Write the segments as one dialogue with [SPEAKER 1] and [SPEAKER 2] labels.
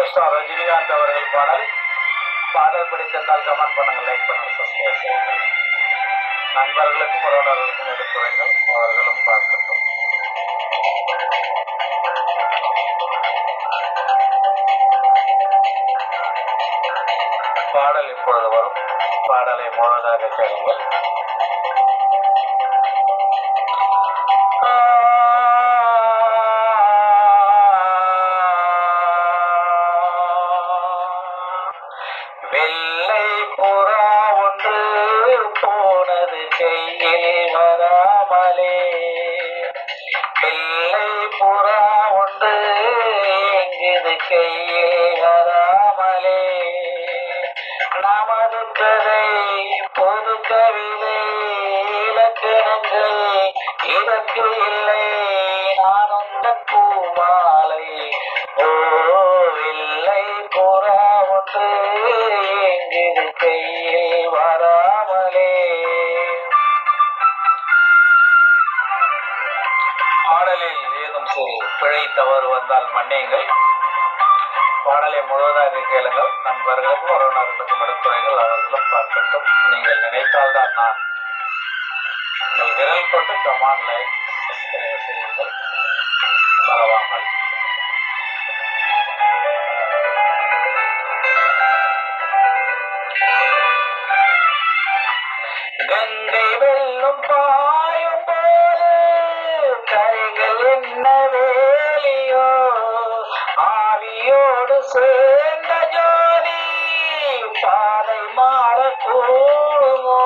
[SPEAKER 1] Super star Rajinikanth அவர்கள் பாடல். பாடல் பிடித்திருந்தால் கமெண்ட் பண்ணுங்க லைக் பண்ணுங்க சப்ஸ்கிரைப் செய்யுங்க. நண்பர்களுக்கும் உறவினர்களுக்கும் எடுத்து வேண்டும் அவர்களும் பார்க்கட்டும். பாடல் இப்பொழுது வரும். பாடலை முழுதாக கேளுங்கள். கையே வராமலே நமது கதை பொது கவிதை இலக்கணங்கள் இதற்கு இல்லை. நான் உந்த பூமாலை ஓ இல்லை புறா ஒன்று எங்குது கையில் வராமலே. பாடலில் ஏதும் சிறு பிழை தவறு வந்தால் மன்னியுங்கள். பாடலை முழுவதாக கேளுங்கள் நண்பர்களுக்கும் உறவினர்களுக்கும் எடுத்துரைங்கள் அவர்களும் பார்க்கட்டும். நீங்கள் நினைத்தால்தான் நான் உங்கள் விரல் கொண்டு கமான் லைக் செய்யுங்கள். மறவாமல் சேர்ந்த ஜோதி பாதை மாறக்கூடுமோ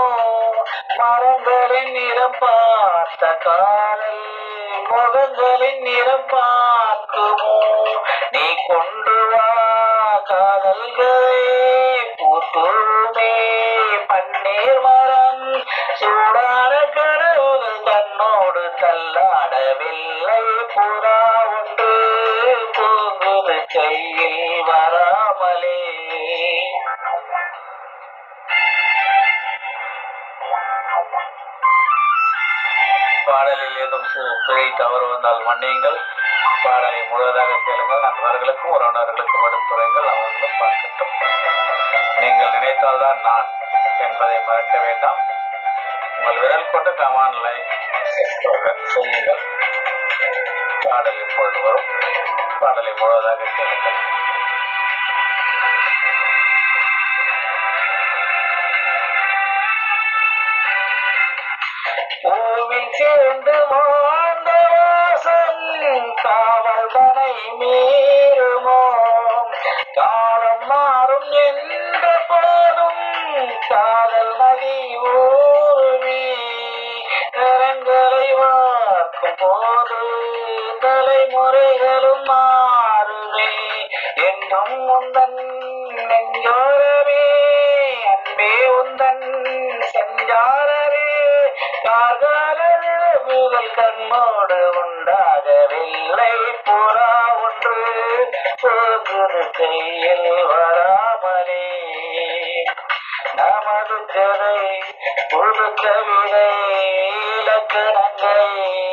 [SPEAKER 1] மரங்களின் நிறம் பார்த்த காலை முகங்களின் நிறம் பார்க்குமோ? நீ கொண்டு வா காதல்களே பூத்துமே பன்னீர் மரம். சூடான கனவுகள் தன்னோடு தள்ளாடவில்லை. புறா ஒன்று தூங்குது கையில் வராமலே. பாடலில் ஏதும் பிழை தவறு வந்தால் மன்னியுங்கள். பாடலை முழுவதாக கேளுங்கள். நண்பர்களுக்கும் உறவினர்களுக்கும் எடுத்துரைங்கள் அவர்களும் பார்க்கட்டும். நீங்கள் நினைத்தால்தான் நான் என்பதை மறக்க வேண்டாம். உங்கள் விரல் கொண்டு கமான் லைக் செய்யுங்கள் பாடல் இப்பொழுது வரும் பாடலை முழுவதாக கேளுங்கள். பூவில் சேர்ந்து மாந்த காவல் தனை மீறுமோ? காலம் மாறும் என்ற போதும் காதல் நதி ஊருமே தலைமுறைகளும் மாறுமே. என்றும் உந்தன் நெஞ்சோரவே அன்பே உந்தன் செஞ்சாரவே. கார்கால முதல் கண்ணோடு உண்டாகவில்லை. புறா ஒன்று போகுது கையில் வராமலே. நமது கதை புது கவிதை இலக்கணங்கள்.